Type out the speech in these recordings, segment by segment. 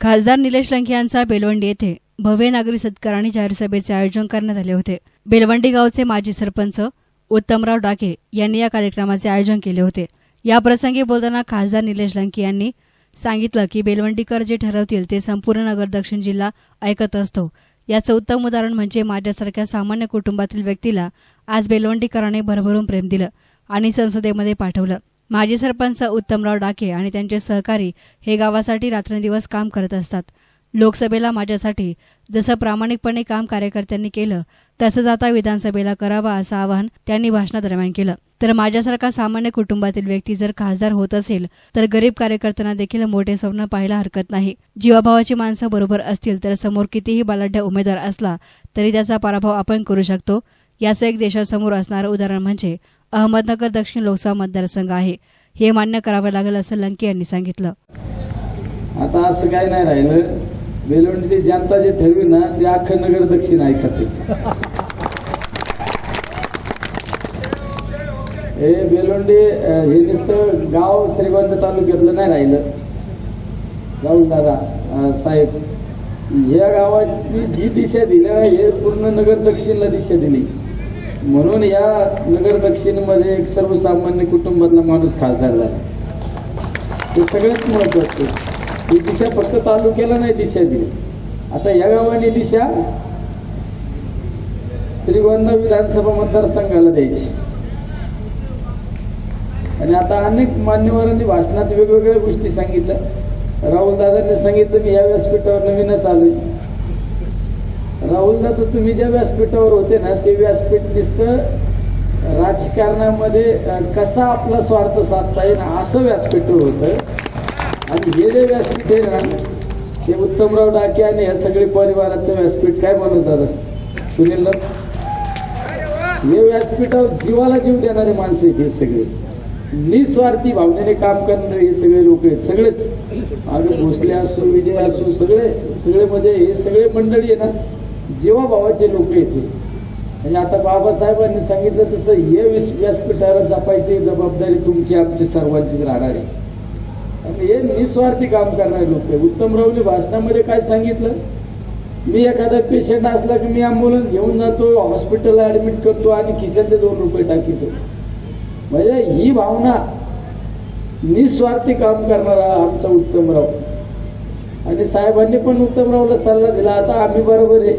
खासदार निलेश लंके यांचा बेलवंडी येथे भव्य नागरी सत्कार आणि जाहीर सभेचे आयोजन करण्यात आले होते. बेलवंडी गावचे माजी सरपंच उत्तमराव डाके यांनी या कार्यक्रमाचे आयोजन केले होते. याप्रसंगी बोलताना खासदार निलेश लंके यांनी सांगितलं की बेलवंडीकर जे ठरवतील ते संपूर्ण नगर दक्षिण जिल्हा ऐकत असतो. याचं उत्तम उदाहरण म्हणजे माझ्यासारख्या सामान्य कुटुंबातील व्यक्तीला आज बेलवंडीकरांनी भरभरून प्रेम दिलं आणि संसदेमध्ये पाठवलं. माजी सरपंच उत्तमराव डाके आणि त्यांचे सहकारी हे गावासाठी रात्रंदिवस काम करत असतात. लोकसभेला माझ्यासाठी जसं प्रामाणिकपणे काम कार्यकर्त्यांनी केलं तसंच आता विधानसभेला करावं असं आवाहन त्यांनी भाषणादरम्यान केलं. तर माझ्यासारखा सामान्य कुटुंबातील व्यक्ती जर खासदार होत असेल तर गरीब कार्यकर्त्यांना देखील मोठे स्वप्न पाहायला हरकत नाही. जीवाभावाची माणसं बरोबर असतील तर समोर कितीही बलाढ्य उमेदवार असला तरी त्याचा पराभव आपण करू शकतो. याचं एक देशासमोर असणारं उदाहरण म्हणजे अहमदनगर दक्षिण लोकसभा मतदारसंघ आहे. हे मान्य करावं लागेल असं लंके यांनी सांगितलं. आता असं काय नाही राहिलं. बेलवंडी जनता जे ठरवी ना ते अख्खं नगर दक्षिण ऐकत. हे बेलवंडी हे नुसतं गाव श्रीगोंद तालुक्यातलं नाही राहिलं. जाऊन दादा साहेब या गावाची जी दिशा दिली हे पूर्ण नगर दक्षिणला दिशा दिली. म्हणून या नगर दक्षिणमध्ये एक सर्वसामान्य कुटुंबातला माणूस खासदार झाला. हे सगळ्यात महत्वाचं ही दिशा फक्त तालुक्याला नाही दिशा दिली आता या गावाने दिशा श्रीगोंदा विधानसभा मतदारसंघाला द्यायची. आणि आता अनेक मान्यवरांनी भाषणात वेगवेगळ्या गोष्टी सांगितल्या. राहुल दादांनी सांगितलं की या व्यासपीठावर नवीनच आलोय. राहुल दादा तुम्ही ज्या व्यासपीठावर होते ना ते व्यासपीठ नुसतं राजकारणामध्ये कसा आपला स्वार्थ साधता येईल असं व्यासपीठ होतं. आणि हे जे व्यासपीठ आहे ना ते उत्तमराव डाके आणि ह्या सगळे परिवाराचं व्यासपीठ काय म्हणत दादा सुनील हे व्यासपीठावर जीवाला जीव देणारे माणसं हे सगळे. निस्वार्थी भावनेने काम करणारे हे सगळे लोक आहेत सगळेच. अगं भोसले असो विजय असो सगळे सगळे म्हणजे हे सगळे मंडळी आहे ना जीवाभावाचे लोक येते म्हणजे आता बाबासाहेबांनी सांगितलं तसं हे विस- व्यासपीठावर जपायची जबाबदारी तुमची आमची सर्वांचीच राहणार आहे. आणि हे निस्वार्थी काम करणारे लोक आहे उत्तमरावने भाषणामध्ये काय सांगितलं? मी एखादा पेशंट असला की मी अँब्युलन्स घेऊन जातो हॉस्पिटलला ऍडमिट करतो आणि खिशातले दोन रुपये टाकतो. म्हणजे ही भावना निस्वार्थी काम करणारा आमचा उत्तमराव आणि साहेबांनी पण उत्तमरावला सल्ला दिला. आता आम्ही बरोबर आहे.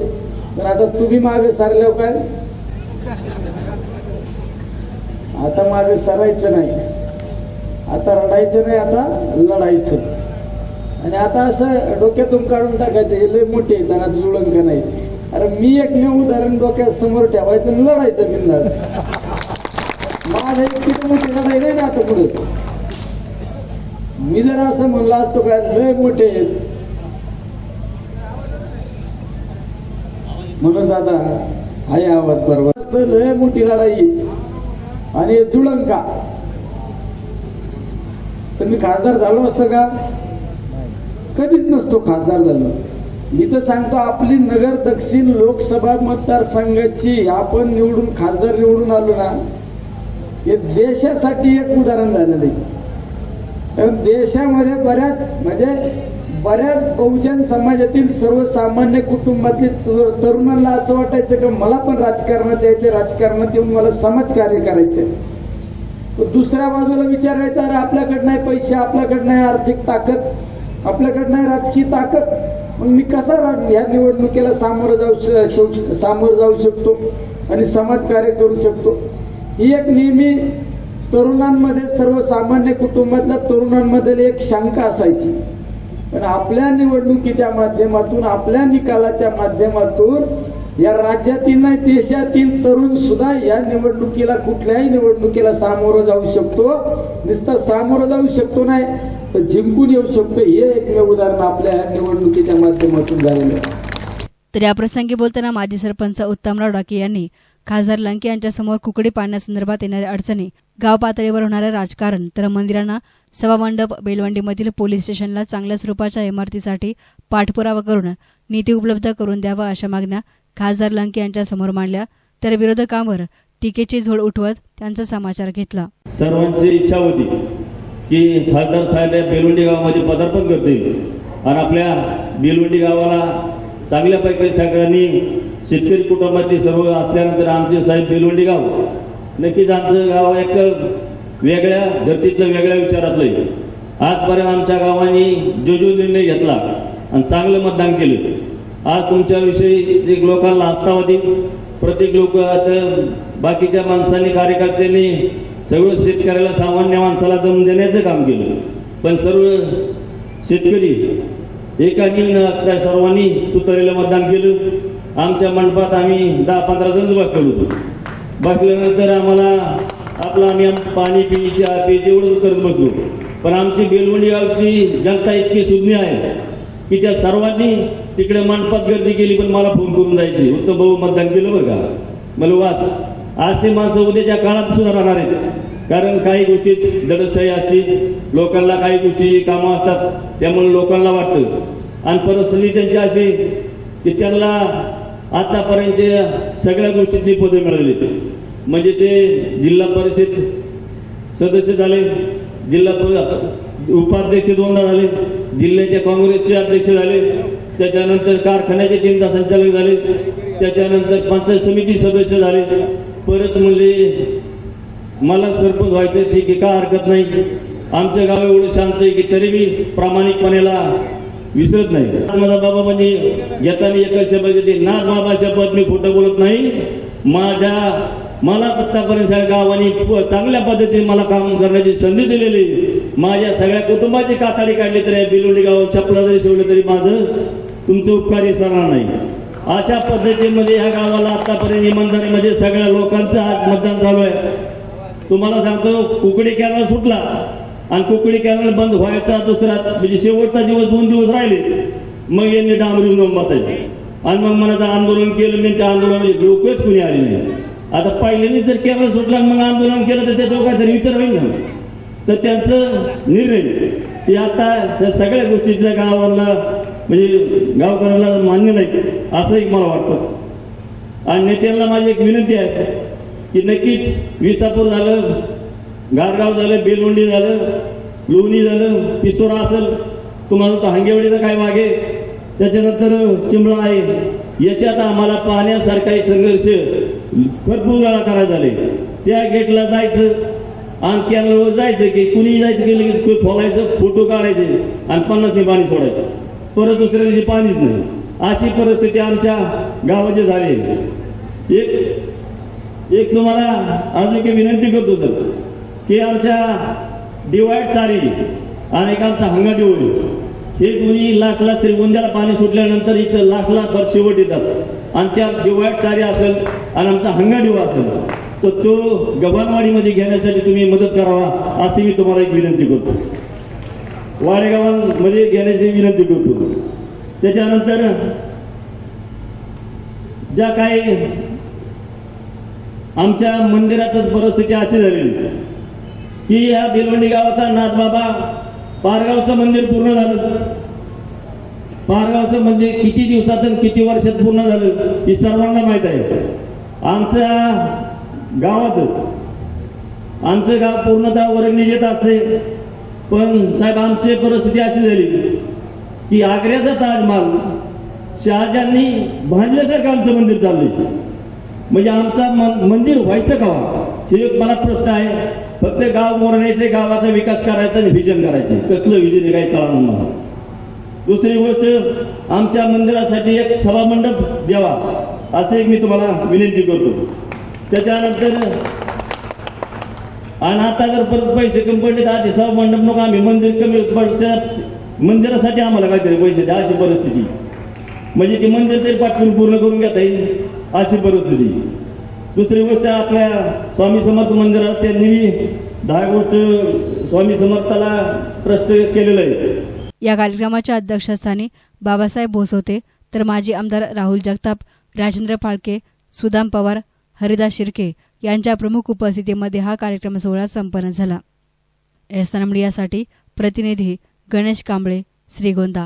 पण आता तुम्ही मागे सरल्यावर काय? आता मागे सरायचं नाही. आता रडायचं नाही आता लढायचं. आणि आता असं डोक्यातून काढून टाकायचं हे लय मोठे आहे, त्यांना जुळंक नाही? अरे मी एकमेव उदाहरण डोक्यात समोर ठेवायचं आणि लढायचं बिंदास. माझं एक किती मोठी लढाई नाही ना आता पुढे. मी जर असं म्हणलं असतो काय लय मोठे म्हणून दादा आहे आवाज बरोबर. लय मोठी लढाई आणि हे जुळंका. तर मी खासदार झालो असतं का? कधीच नसतो खासदार झालो. मी तर सांगतो आपली नगर दक्षिण लोकसभा मतदारसंघाची आपण निवडून खासदार निवडून आलो ना हे देशासाठी एक उदाहरण झालेलं आहे. कारण देशामध्ये बऱ्याच म्हणजे बऱ्याच बहुजन समाजातील सर्वसामान्य कुटुंबातील तरुणांना असं वाटायचं की मला पण राजकारणात यायचं राजकारणात येऊन मला समाजकार्य करायचं तर दुसऱ्या बाजूला विचारायचं अरे आपल्याकडे नाही पैसे आपल्याकडे नाही आर्थिक ताकद आपल्याकडे नाही राजकीय ताकद. मग मी कसा या निवडणुकीला सामोरं जाऊ श- सामोरं जाऊ शकतो आणि समाजकार्य करू शकतो? ही एक नेहमी तरुणांमध्ये सर्वसामान्य कुटुंबातल्या तरुणांमध्ये एक शंका असायची. पण आपल्या निवडणुकीच्या माध्यमातून आपल्या निकालाच्या माध्यमातून या राज्यातील नाही देशातील तरुण सुद्धा या निवडणुकीला कुठल्याही निवडणुकीला सामोरं जाऊ शकतो. नुसतं सामोरं जाऊ शकतो नाही तर जिंकून येऊ शकतो. हे एकमेव उदाहरण आपल्या या निवडणुकीच्या माध्यमातून झालेलं आहे. तर याप्रसंगी बोलताना माजी सरपंच उत्तमराव डाके यांनी खासदार लंके यांच्यासमोर कुकडी पाडण्यासंदर्भात येणाऱ्या अडचणी गाव पातळीवर होणारं राजकारण तर मंदिरांना सभामंडप बेलवंडीमधील पोलीस स्टेशनला चांगल्या स्वरूपाच्या इमारतीसाठी पाठपुरावा करून निधी उपलब्ध करून द्यावा अशा मागण्या खासदार लंके यांच्यासमोर मांडल्या. तर विरोधकांवर टीकेची झोड उठवत त्यांचा समाचार घेतला. सर्वांची इच्छा होती की खासदार साहेब बेलवंडी गावामध्ये पदार्पण करतील. आणि आपल्या बेलवंडी गावाला चांगल्यापैकी सगळ्यांनी शेतकरी कुटुंबाची सर्व असल्यानंतर आमचे साहेब बेलवंडी गाव. नक्कीच आमचं गाव एक वेगळ्या धर्तीचं वेगळ्या विचारातलं आहे. आजपर्यंत आमच्या गावाने जो जो निर्णय घेतला आणि चांगलं मतदान केलं. आज तुमच्याविषयी एक लोकांना आस्थावादी प्रत्येक लोक आता बाकीच्या माणसांनी कार्यकर्त्यांनी सगळं शेतकऱ्याला सामान्य माणसाला दम देण्याचं काम केलं. पण सर्व शेतकरी एका न सर्वांनी तुतारीला मतदान केलं. आमच्या मंडपात आम्ही दहा पंधरा जण बसलो होतो. बसल्यानंतर आम्हाला आपलं आम्ही पाणी पिणी चहा पी जेवढं करत बसलो. पण आमची बेलवंडी गावची जनता इतकी सुज्ञ आहे की त्या सर्वांनी तिकडे मंडपात गर्दी केली पण मला फोन करून जायची. उत्तम भाऊ मतदान केलं बघा मला वास. असे माणसं उद्याच्या काळात सुद्धा राहणार आहेत. कारण काही गोष्टीत दडपशाही असते लोकांना काही गोष्टी कामं असतात त्यामुळे लोकांना वाटतं. आणि परिस्थिती त्यांची अशी की त्यांना आतापर्यंत सगळ्या गोष्टीची पदे मिळाली. म्हणजे ते जिल्हा परिषद सदस्य झाले जिल्हा प- उपाध्यक्ष दोनदा झाले जिल्ह्याच्या काँग्रेसचे अध्यक्ष झाले त्याच्यानंतर कारखान्याचे तीनदा संचालक झाले त्याच्यानंतर पंचायत समिती सदस्य झाले. परत म्हणजे मला सरपंच व्हायचं ठीक आहे का हरकत नाही. आमच्या गाव एवढं शांत आहे की तरी मी प्रामाणिकपणेला विसरत नाही. माझा बाबा म्हणजे येताना एकच शब्द घेते नाथ बाबा शपथ मी खोटं बोलत नाही. माझ्या मला आत्तापर्यंत सगळ्या गावाने चांगल्या पद्धतीने मला काम करण्याची संधी दिलेली. माझ्या सगळ्या कुटुंबाची काताडी काढली तरी बिलोली गाव छपला जरी शिवलं तरी माझं तुमचं उपकार सरणार नाही. अशा पद्धतीमध्ये ह्या गावाला आतापर्यंत इमानदारीमध्ये म्हणजे सगळ्या लोकांचं आज मतदान चालू आहे. तुम्हाला सांगतो कुकडी कॅनल सुटला. आणि कुकडी कॅनल बंद व्हायचा दुसरा म्हणजे शेवटचा दिवस दोन दिवस राहिले. मग यांनी डांबरी जाऊन बसायचे. आणि मग मला आंदोलन केलं मी त्या आंदोलनामध्ये लोकच कुणी आले नाही. आता पहिल्यांनी जर कॅनल सुटला मग आंदोलन केलं तर त्या काहीतरी विचार होईल ना? तर त्यांचं निर्णय ते आता त्या सगळ्या गोष्टीच्या गावाला म्हणजे गावकऱ्याला मान्य नाही असं एक मला वाटतं. आणि नेत्यांना माझी एक विनंती आहे की नक्कीच विसापूर झालं गारगाव झालं बेलवंडी झालं लोणी झालं पिसोरा असेल तुम्हाला तर हांगेवाडीचं काय मागे त्याच्यानंतर चिंबळा आहे. याच्यात आम्हाला पाहण्यासारखा संघर्ष भरपूर वेळा करायचा झाले. त्या गेटला जायचं आणि कॅमेरावर जायचं की कुणी जायचं की लगेच खोलायचं फोटो काढायचे आणि पन्नासने पाणी सोडायचं. परत दुसऱ्या दिवशी पाणीच नाही. अशी परिस्थिती आमच्या गावाची झाली. एक एक तुम्हाला अजून एक विनंती करतो सर. की आमच्या डिवाईड चारी आणि एक आमचा हंगा डिवळी हे दोन्ही लाखला श्रीगोंद्याला पाणी सुटल्यानंतर इथं लाखला भर शेवट येतात. आणि त्या डिवाईड चारी असेल आणि आमचा हंगा डिवा असेल तर तो गव्हाणवाडीमध्ये घेण्यासाठी तुम्ही मदत करावा अशी मी तुम्हाला एक विनंती करतो. वाडेगावांमध्ये घेण्याची विनंती करतो. त्याच्यानंतर ज्या काही आमच्या मंदिराचं परिस्थिती अशी झालेली की या भिलवंडी गावाचा नाथबाबा पारगावचं मंदिर पूर्ण झालं. पारगावचं मंदिर किती दिवसात किती वर्षात पूर्ण झालं हे सर्वांना माहीत आहे. आमच्या गावाचं आमचं गाव पूर्णतः वर्गणी येत असते. पण साहेब आमची परिस्थिती अशी झाली की आग्र्याचा ताजमहाल शहाजांनी बांधल्यासारखं आमचं मंदिर चाललंय. म्हणजे आमचा मन- मंदिर व्हायचं का? हे एक मला प्रश्न आहे. फक्त गाव मोरण्याचे गावाचा विकास करायचा आणि व्हिजन करायचे. कसलं व्हिजन काय काही कळणार मला. दुसरी गोष्ट आमच्या मंदिरासाठी एक सभामंडप द्यावा असं एक मी तुम्हाला विनंती करतो. त्याच्यानंतर आणि आता जर परत पैसे कमी पडले तर आधी सभामंडप नको आम्ही मंदिर कमी त्या मंदिरासाठी आम्हाला काहीतरी पैसे द्या अशी परिस्थिती. म्हणजे ते मंदिर तरी पाठवून पूर्ण करून घेता येईल अशी परिस्थिती. दुसरी गोष्ट आपल्या स्वामी समर्थ मंदिरात त्यांनी दहा गोष्ट स्वामी समर्थाला प्रश्न केलेलं आहे या कार्यक्रमाच्या अध्यक्षस्थानी बाबासाहेब भोसवते तर माजी आमदार राहुल जगताप राजेंद्र फाळके सुदाम पवार हरिदास शिर्के यांच्या प्रमुख उपस्थितीमध्ये हा कार्यक्रम सोहळा संपन्न झाला. एस मीडियासाठी प्रतिनिधी गणेश कांबळे श्रीगोंदा.